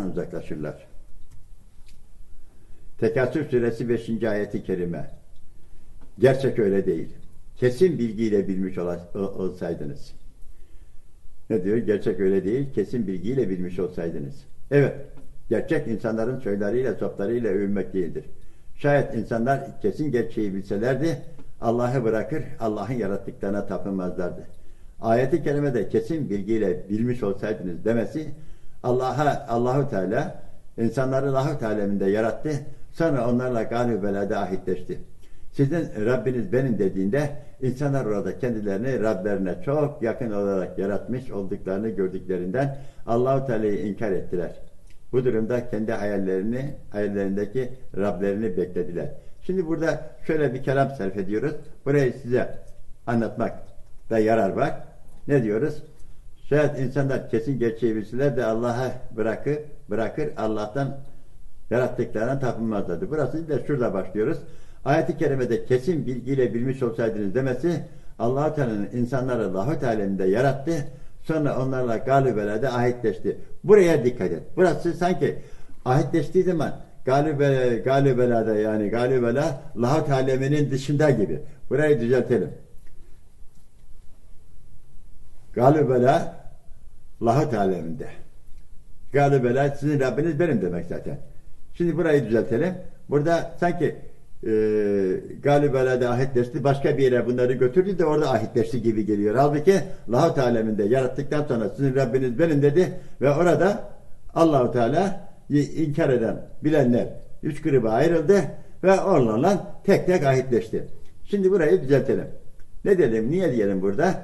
Allah'tan uzaklaşırlar. Tekasür suresi 5. ayeti kerime. Gerçek öyle değil. Kesin bilgiyle bilmiş olsaydınız. Ne diyor? Gerçek öyle değil. Kesin bilgiyle bilmiş olsaydınız. Evet. Gerçek insanların söyleriyle, soplarıyla övünmek değildir. Şayet insanlar kesin gerçeği bilselerdi Allah'ı bırakır, Allah'ın yarattıklarına tapınmazlardı. Ayeti kerimede kesin bilgiyle bilmiş olsaydınız demesi Allah'a Allahu Teala insanları lahut aleminde yarattı. Sonra onlarla galib belada ahitleşti. Sizin Rabbiniz benim dediğinde insanlar orada kendilerini Rablerine çok yakın olarak yaratmış olduklarını gördüklerinden Allahu Teala'yı inkar ettiler. Bu durumda kendi hayallerini, hayallerindeki Rablerini beklediler. Şimdi burada şöyle bir kelam sarf ediyoruz. Burayı size anlatmak da yarar var. Ne diyoruz? Şayet insanlar kesin gerçeği bilseler de Allah'a bırakır, bırakır Allah'tan yarattıklarına tapınmazlardı. Burası da şurada başlıyoruz. Ayet-i kerimede kesin bilgiyle bilmiş olsaydınız demesi allah Teala'nın insanları lahut aleminde yarattı. Sonra onlarla galibelerde ahitleşti. Buraya dikkat et. Burası sanki ahitleştiği zaman galibele, galibelada yani galibela lahut aleminin dışında gibi. Burayı düzeltelim. Galibela lahut aleminde. Galibela sizin Rabbiniz benim demek zaten. Şimdi burayı düzeltelim. Burada sanki e, galibelada ahitleşti. Başka bir yere bunları götürdü de orada ahitleşti gibi geliyor. Halbuki lahut aleminde yarattıktan sonra sizin Rabbiniz benim dedi ve orada Allahu Teala inkar eden bilenler üç gruba ayrıldı ve onlarla tek tek ahitleşti. Şimdi burayı düzeltelim. Ne dedim? Niye diyelim burada?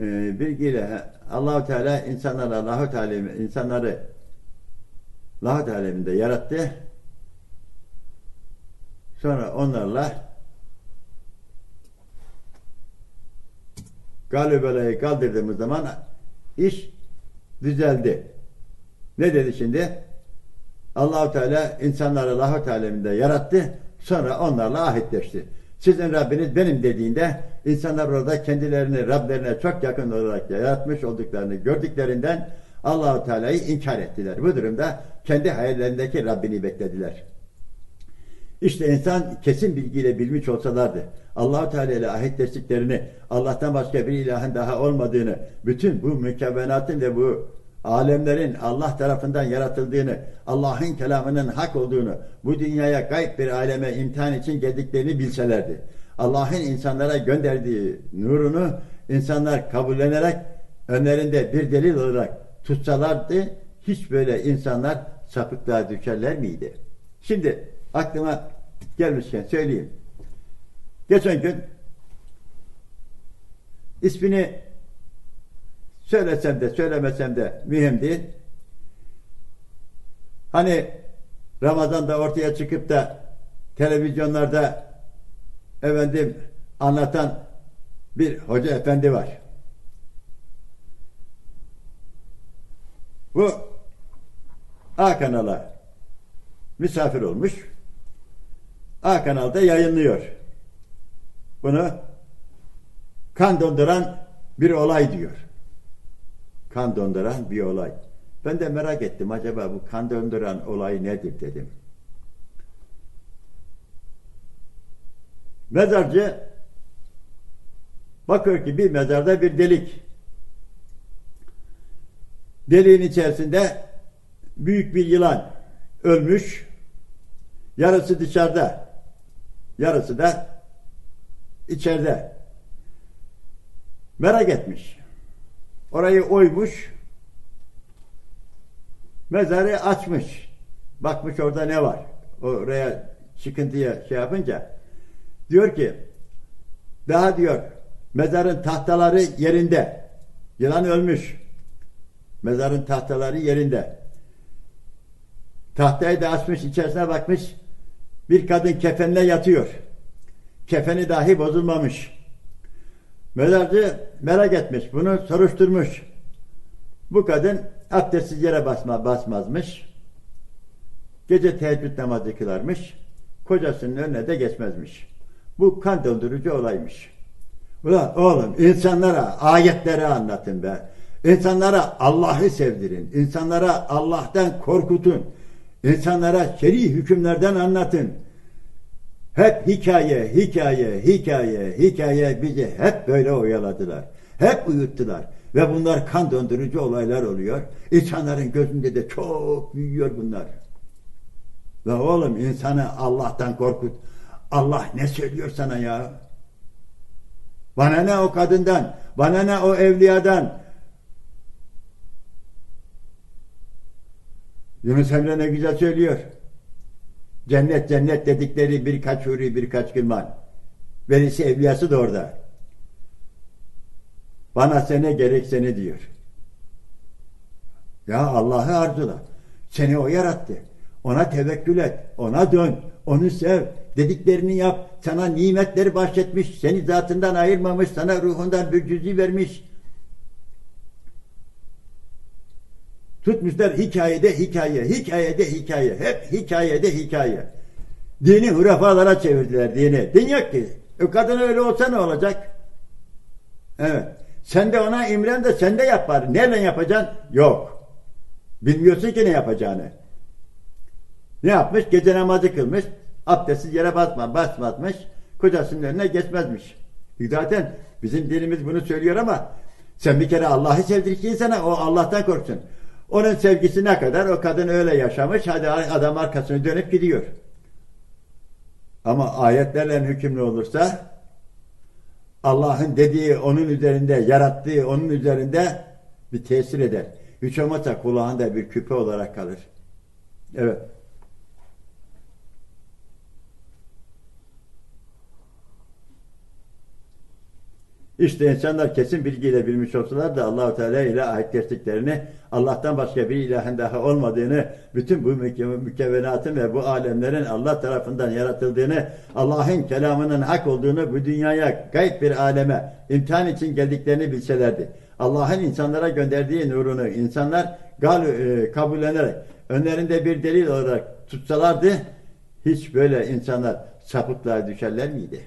Ee, bilgiyle Allahu Teala insanları Allahu Teala insanları lahut aleminde yarattı. Sonra onlarla galibelayı kaldırdığımız zaman iş düzeldi. Ne dedi şimdi? Allahu Teala insanları lahut aleminde yarattı. Sonra onlarla ahitleşti. Sizin Rabbiniz benim dediğinde insanlar orada kendilerini Rablerine çok yakın olarak yaratmış olduklarını gördüklerinden Allahu Teala'yı inkar ettiler. Bu durumda kendi hayallerindeki Rabbini beklediler. İşte insan kesin bilgiyle bilmiş olsalardı, Allahu Teala ile ahitleştiklerini, Allah'tan başka bir ilahın daha olmadığını, bütün bu mükevvenatın ve bu alemlerin Allah tarafından yaratıldığını, Allah'ın kelamının hak olduğunu, bu dünyaya gayb bir aleme imtihan için geldiklerini bilselerdi. Allah'ın insanlara gönderdiği nurunu insanlar kabullenerek önlerinde bir delil olarak tutsalardı, hiç böyle insanlar sapıklığa düşerler miydi? Şimdi aklıma gelmişken söyleyeyim. Geçen gün ismini söylesem de söylemesem de mühim değil. Hani Ramazan'da ortaya çıkıp da televizyonlarda efendim anlatan bir hoca efendi var. Bu A kanala misafir olmuş. A kanalda yayınlıyor. Bunu kan donduran bir olay diyor. Kan donduran bir olay. Ben de merak ettim acaba bu kan donduran olay nedir dedim. Mezarcı bakıyor ki bir mezarda bir delik. Deliğin içerisinde büyük bir yılan ölmüş. Yarısı dışarıda. Yarısı da içeride. Merak etmiş. Orayı oymuş. Mezarı açmış. Bakmış orada ne var. Oraya çıkıntıya şey yapınca diyor ki daha diyor mezarın tahtaları yerinde. Yılan ölmüş. Mezarın tahtaları yerinde. Tahtayı da açmış, içerisine bakmış. Bir kadın kefenle yatıyor. Kefeni dahi bozulmamış. Mezarcı merak etmiş, bunu soruşturmuş. Bu kadın abdestsiz yere basma, basmazmış. Gece teheccüd namazı kılarmış. Kocasının önüne de geçmezmiş. Bu kan dondurucu olaymış. Ulan oğlum insanlara ayetleri anlatın be. İnsanlara Allah'ı sevdirin. İnsanlara Allah'tan korkutun. İnsanlara şer'i hükümlerden anlatın. Hep hikaye, hikaye, hikaye, hikaye bizi hep böyle oyaladılar. Hep uyuttular. Ve bunlar kan dondurucu olaylar oluyor. İnsanların gözünde de çok büyüyor bunlar. Ve oğlum insanı Allah'tan korkut. Allah ne söylüyor sana ya? Bana ne o kadından? Bana ne o evliyadan? Yunus Emre ne güzel söylüyor. Cennet cennet dedikleri birkaç huri birkaç gılman. Velisi evliyası da orada. Bana sene gerek seni diyor. Ya Allah'ı arzula. Seni o yarattı. Ona tevekkül et. Ona dön. Onu sev. Dediklerini yap. Sana nimetleri bahşetmiş. Seni zatından ayırmamış. Sana ruhundan bir cüzi vermiş. Tutmuşlar hikayede hikaye, hikayede hikaye, hep hikayede hikaye. Dini hurafalara çevirdiler dini. Din yok ki. O kadın öyle olsa ne olacak? Evet. Sen de ona imren de sen de yap bari. Neyle yapacaksın? Yok. Bilmiyorsun ki ne yapacağını. Ne yapmış? Gece namazı kılmış. Abdestsiz yere basma, basmatmış. Kocasının önüne geçmezmiş. Zaten bizim dinimiz bunu söylüyor ama sen bir kere Allah'ı sevdirik insana o Allah'tan korksun. Onun sevgisi ne kadar? O kadın öyle yaşamış. Hadi adam arkasını dönüp gidiyor. Ama ayetlerle hükümlü olursa Allah'ın dediği onun üzerinde, yarattığı onun üzerinde bir tesir eder. Hiç olmazsa kulağında bir küpe olarak kalır. Evet. İşte insanlar kesin bilgiyle bilmiş olsalar da Allahu Teala ile ahitleştiklerini, Allah'tan başka bir ilahın daha olmadığını, bütün bu mükevvenatın ve bu alemlerin Allah tarafından yaratıldığını, Allah'ın kelamının hak olduğunu bu dünyaya gayet bir aleme imtihan için geldiklerini bilselerdi. Allah'ın insanlara gönderdiği nurunu insanlar gal e, kabullenerek önlerinde bir delil olarak tutsalardı hiç böyle insanlar sapıklığa düşerler miydi?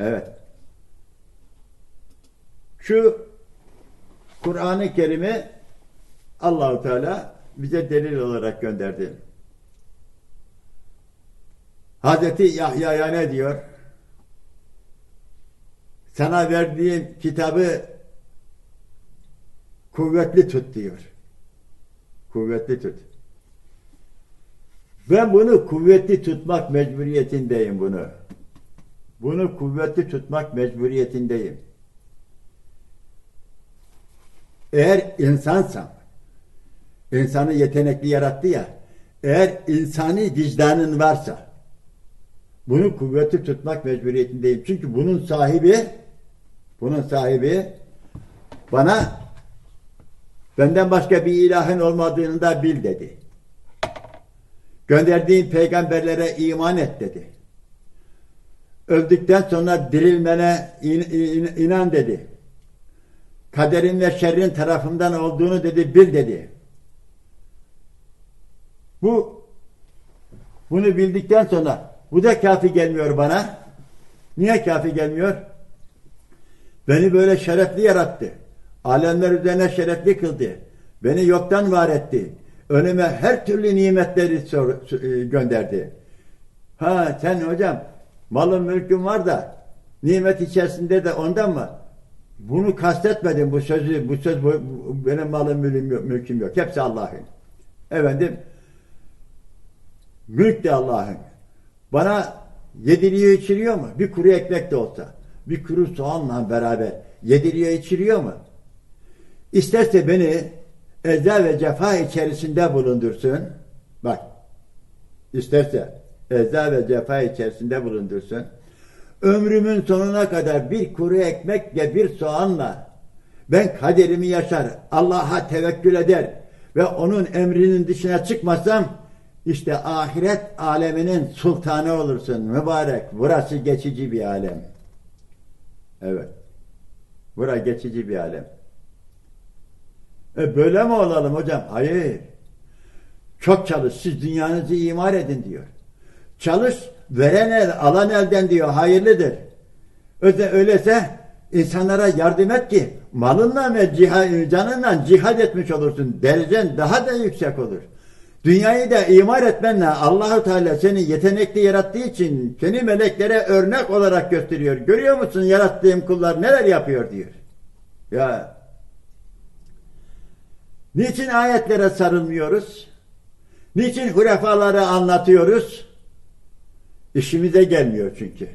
Evet. Şu Kur'an-ı Kerim'i Allahu Teala bize delil olarak gönderdi. Hazreti Yahya'ya ne diyor? Sana verdiğim kitabı kuvvetli tut diyor. Kuvvetli tut. Ben bunu kuvvetli tutmak mecburiyetindeyim bunu. Bunu kuvvetli tutmak mecburiyetindeyim. Eğer insansam, insanı yetenekli yarattı ya, eğer insani vicdanın varsa, bunu kuvvetli tutmak mecburiyetindeyim. Çünkü bunun sahibi, bunun sahibi bana benden başka bir ilahın olmadığını da bil dedi. Gönderdiğin peygamberlere iman et dedi. Öldükten sonra dirilmene in, in, inan dedi kaderin ve şerrin tarafından olduğunu dedi, bil dedi. Bu bunu bildikten sonra bu da kafi gelmiyor bana. Niye kafi gelmiyor? Beni böyle şerefli yarattı. Alemler üzerine şerefli kıldı. Beni yoktan var etti. Önüme her türlü nimetleri e, gönderdi. Ha sen hocam malın mülkün var da nimet içerisinde de ondan mı? Bunu kastetmedim bu sözü, bu söz bu, benim malım mülküm, mülküm yok. Hepsi Allah'ın. Efendim mülk de Allah'ın. Bana yediriyor içiriyor mu? Bir kuru ekmek de olsa, bir kuru soğanla beraber yediriyor içiriyor mu? İsterse beni eza ve cefa içerisinde bulundursun. Bak, isterse eza ve cefa içerisinde bulundursun ömrümün sonuna kadar bir kuru ekmek ve bir soğanla ben kaderimi yaşar, Allah'a tevekkül eder ve onun emrinin dışına çıkmasam işte ahiret aleminin sultanı olursun mübarek. Burası geçici bir alem. Evet. Bura geçici bir alem. E böyle mi olalım hocam? Hayır. Çok çalış. Siz dünyanızı imar edin diyor. Çalış veren el, alan elden diyor hayırlıdır. Öyle, öyleyse insanlara yardım et ki malınla ve ciha- canınla cihad etmiş olursun. Derecen daha da yüksek olur. Dünyayı da imar etmenle Allahu Teala seni yetenekli yarattığı için seni meleklere örnek olarak gösteriyor. Görüyor musun yarattığım kullar neler yapıyor diyor. Ya niçin ayetlere sarılmıyoruz? Niçin hurefaları anlatıyoruz? İşimize gelmiyor çünkü.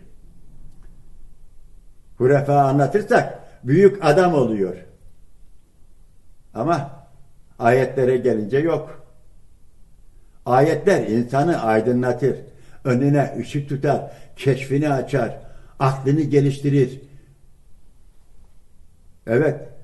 Hurefa anlatırsak büyük adam oluyor. Ama ayetlere gelince yok. Ayetler insanı aydınlatır. Önüne ışık tutar, keşfini açar, aklını geliştirir. Evet,